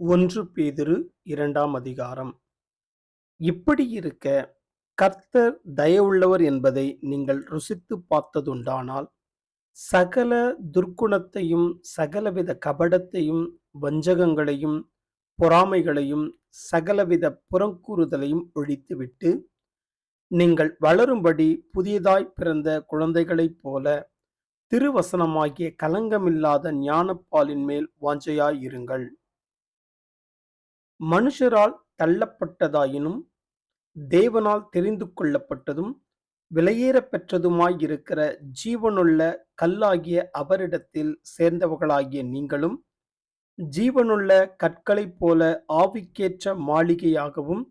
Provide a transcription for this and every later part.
ஒன்று பேதிரு இரண்டாம் அதிகாரம். இப்படி இருக்க, கர்த்தர் தயவுள்ளவர் என்பதை நீங்கள் ருசித்துப் பார்த்ததுண்டானால், சகல துர்க்குணத்தையும், சகலவித கபடத்தையும், வஞ்சகங்களையும், பொறாமைகளையும், சகலவித புறங்கூறுதலையும் ஒழித்துவிட்டு, நீங்கள் வளரும்படி புதியதாய் பிறந்த குழந்தைகளைப் போல, திருவசனமாகிய கலங்கமில்லாத ஞானப்பாலின் மேல் வாஞ்சையாயிருங்கள். மனுஷரால் தள்ளப்பட்டதாயினும், தேவனால் தெரிந்து கொள்ளப்பட்டதும், விலையேறப் பெற்றதுமாயிருக்கிற ஜீவனுள்ள கல்லாகிய அவரிடத்தில் சேர்ந்தவர்களாகிய நீங்களும், ஜீவனுள்ள கற்களைப் போல ஆவிக்கேற்ற மாளிகையாகவும்,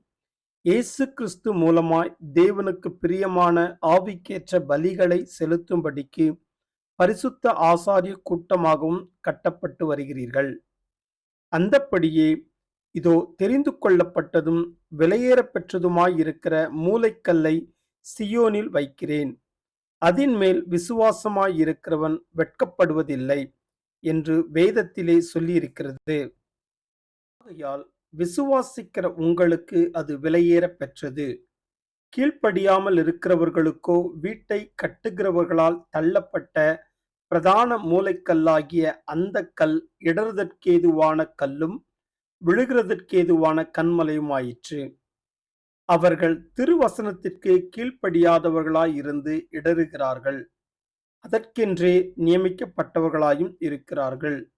இயேசு கிறிஸ்து மூலமாய் தேவனுக்கு பிரியமான ஆவிக்கேற்ற பலிகளை செலுத்தும்படிக்கு பரிசுத்த ஆசாரிய கூட்டமாகவும் கட்டப்பட்டு வருகிறீர்கள். அந்தப்படியே இதோ தெரிந்து கொள்ளப்பட்டதும் விலையேறப் பெற்றதுமாயிருக்கிற மூலைக்கல்லை சியோனில் வைக்கிறேன். அதின்மேல் விசுவாசமாயிருக்கிறவன் வெட்கப்படுவதில்லை என்று வேதத்திலே சொல்லியிருக்கிறது. ஆகையால் விசுவாசிக்கிற உங்களுக்கு அது விலையேற பெற்றது. கீழ்ப்படியாமலிருக்கிறவர்களுக்கோ வீட்டை கட்டுகிறவர்களால் தள்ளப்பட்ட பிரதான மூலைக்கல்லாகிய அந்த கல் இடறுதற்கேதுவான கல்லும், விழுகிறதற்கேதுவான கன்மலையுமாயிற்று. அவர்கள் திருவசனத்திற்குக் கீழ்ப்படியாதவர்களாயிருந்து இடறுகிறார்கள். அதற்கென்றே நியமிக்கப்பட்டவர்களாயும் இருக்கிறார்கள்.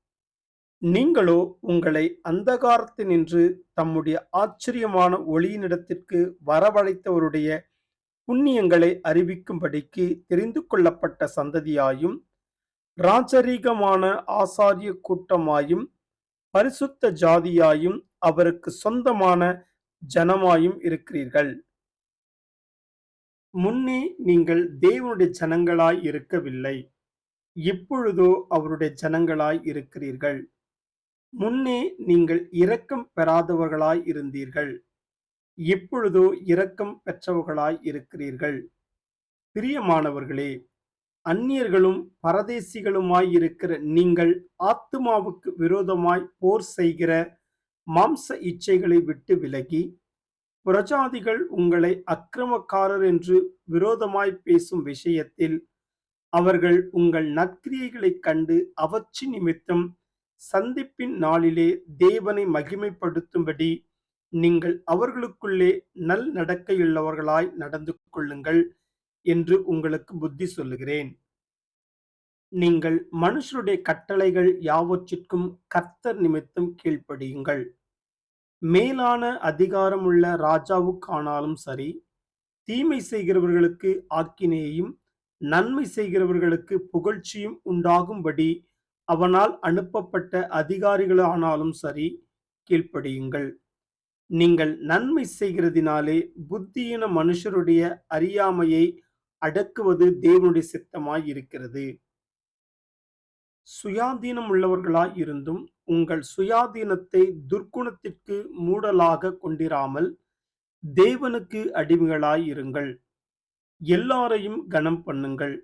நீங்களோ உங்களை அந்தகாரத்தினின்று தம்முடைய ஆச்சரியமான ஒளியினிடத்திற்கு வரவழைத்தவருடைய புண்ணியங்களை அறிவிக்கும்படிக்கு தெரிந்து கொள்ளப்பட்ட சந்ததியாயும், ராஜரீகமான ஆசாரிய கூட்டமாயும், பரிசுத்த ஜாதியாயும், அவருக்கு சொந்தமான ஜனமாயும் இருக்கிறீர்கள். முன்னே நீங்கள் தேவனுடைய ஜனங்களாய் இருக்கவில்லை. இப்பொழுதோ அவருடைய ஜனங்களாய் இருக்கிறீர்கள். முன்னே நீங்கள் இரக்கம் பெறாதவர்களாய் இருந்தீர்கள். இப்பொழுதோ இரக்கம் பெற்றவர்களாய் இருக்கிறீர்கள். பிரியமானவர்களே, அந்நியர்களும் பரதேசிகளுமாயிருக்கிற நீங்கள் ஆத்துமாவுக்கு விரோதமாய் போர் செய்கிற மாம்ச இச்சைகளை விட்டு விலகி, பிரஜாதிகள் உங்களை அக்கிரமக்காரர் என்று விரோதமாய் பேசும் விஷயத்தில், அவர்கள் உங்கள் நற்கிரியைகளைக் கண்டு அவற்றி நிமித்தம் சந்திப்பின் நாளிலே தேவனை மகிமைப்படுத்தும்படி நீங்கள் அவர்களுக்குள்ளே நல் நடக்கையுள்ளவர்களாய் நடந்து கொள்ளுங்கள். என்று உங்களுக்கு புத்தி சொல்லுகிறேன். நீங்கள் மனுஷருடைய கட்டளைகள் யாவற்றிற்கும் கர்த்தர் நிமித்தம் கீழ்ப்படியுங்கள். மேலான அதிகாரமுள்ள ராஜாவுக்கானாலும் சரி, தீமை செய்கிறவர்களுக்கு ஆக்கினையையும் நன்மை செய்கிறவர்களுக்கு புகழ்ச்சியும் உண்டாகும்படி அவனால் அனுப்பப்பட்ட அதிகாரிகளானாலும் சரி, கீழ்ப்படியுங்கள். நீங்கள் நன்மை செய்கிறதினாலே புத்தியின மனுஷருடைய அறியாமையை அடக்குவது தேவனுடைய சித்தமாயிருக்கிறது. சுயாதீனமுள்ளவர்களாய் இருந்தும், உங்கள் சுயாதீனத்தை துர்க்குணத்திற்கு மூடலாக கொண்டிராமல், தேவனுக்கு அடிமைகளாய் இருங்கள். எல்லாரையும் கனம் பண்ணுங்கள்.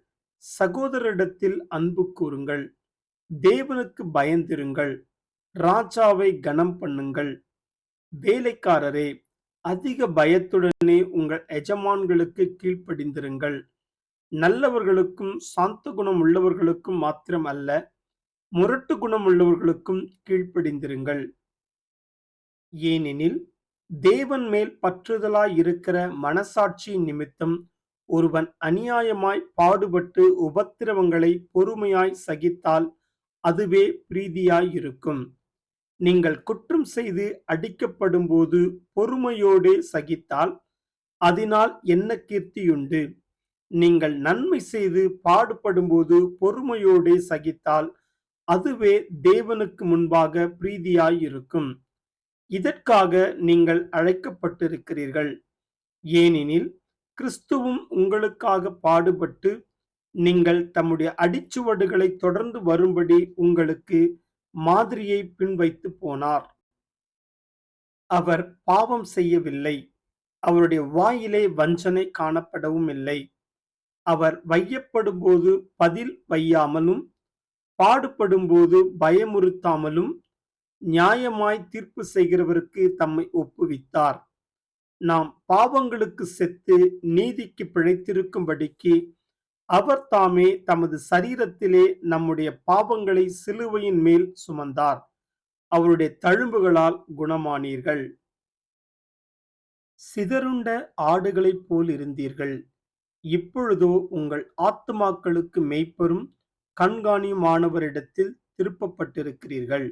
சகோதரரிடத்தில் அன்பு கூறுங்கள் தேவனுக்கு பயந்திருங்கள். ராஜாவை கனம் பண்ணுங்கள். வேலைக்காரரே, அதிக பயத்துடனே உங்கள் எஜமான்களுக்கு கீழ்ப்படிந்திருங்கள். நல்லவர்களுக்கும் சாந்த குணமுள்ளவர்களுக்கும் மாத்திரம் அல்ல, முரட்டு குணமுள்ளவர்களுக்கும் கீழ்ப்படிந்திருங்கள். ஏனெனில், தேவன் மேல் பற்றுதலாய் இருக்கிற மனசாட்சி நிமித்தம் ஒருவன் அநியாயமாய் பாடுபட்டு உபத்திரவங்களை பொறுமையாய் சகித்தால் அதுவே பிரீதியாய் இருக்கும் நீங்கள் குற்றம் செய்து அடிக்கப்படும்போது பொறுமையோடே சகித்தால் அதனால் என்ன கீர்த்தியுண்டு? நீங்கள் நன்மை செய்து பாடுபடும்போது பொறுமையோடே சகித்தால் அதுவே தேவனுக்கு முன்பாக பிரீதியாயிருக்கும். இதற்காக நீங்கள் அழைக்கப்பட்டிருக்கிறீர்கள். ஏனெனில், கிறிஸ்துவும் உங்களுக்காக பாடுபட்டு, நீங்கள் தம்முடைய அடிச்சுவடுகளை தொடர்ந்து வரும்படி உங்களுக்கு மாதிரியை பின்வைத்துப் போனார். அவர் பாவம் செய்யவில்லை. அவருடைய வாயிலே வஞ்சனை காணப்படவும் இல்லை அவர் வையப்படும்போது பதில் வையாமலும், பாடுபடும்போது பயமுறுத்தாமலும், நியாயமாய் தீர்ப்பு செய்கிறவருக்கு தம்மை ஒப்புவித்தார் நாம் பாவங்களுக்கு செத்து நீதிக்கு பிழைத்திருக்கும்படிக்கு அவர் தாமே தமது சரீரத்திலே நம்முடைய பாவங்களை சிலுவையின் மேல் சுமந்தார். அவருடைய தழும்புகளால் குணமானீர்கள். சிதறுண்ட ஆடுகளைப் போல் இருந்தீர்கள். இப்பொழுதோ உங்கள் ஆத்துமாக்களுக்கு மெய்ப்பெரும் கண்காணியுமானவரிடத்தில் திருப்பப்பட்டிருக்கிறீர்கள்.